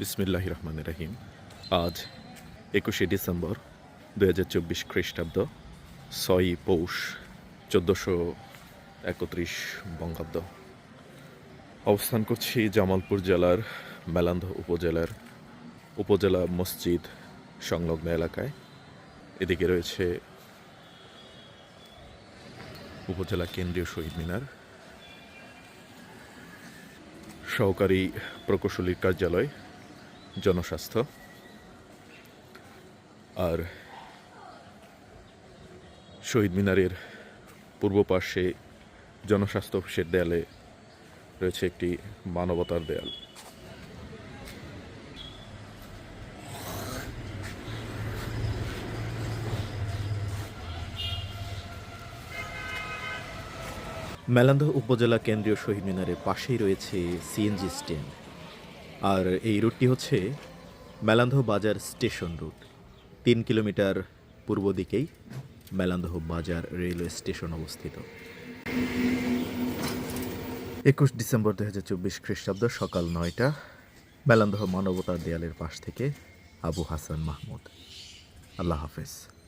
বিসমিল্লাহ রহমান রহিম আজ একুশে ডিসেম্বর দু হাজার চব্বিশ খ্রিস্টাব্দ ছয়ই পৌষ, চোদ্দোশো একত্রিশ বঙ্গাব্দ। অবস্থান করছি জামালপুর জেলার মেলান্ধ উপজেলার উপজেলা মসজিদ সংলগ্ন এলাকায়। এদিকে রয়েছে উপজেলা কেন্দ্রীয় শহীদ মিনার। সহকারী প্রকৌশলীর কার্যালয় জনস্বাস্থ্য। আর শহীদ মিনারের পূর্ব পার্শ্বে জনস্বাস্থ্য অফিসের দেয়ালে রয়েছে একটি মানবতার দেয়াল। মেলান্ধ উপজেলা কেন্দ্রীয় শহীদ মিনারের পাশেই রয়েছে সিএনজি স্ট্যান্ড। আর এই রুটটি হচ্ছে মেলান্ধ বাজার স্টেশন রুট। তিন কিলোমিটার পূর্ব দিকেই মেলান্ধ বাজার রেলওয়ে স্টেশন অবস্থিত। একুশ ডিসেম্বর দু হাজার চব্বিশ খ্রিস্টাব্দ সকাল নয়টা, মেলান্ধ মানবতার দেয়ালের পাশ থেকে আবু হাসান মাহমুদ। আল্লাহ হাফেজ।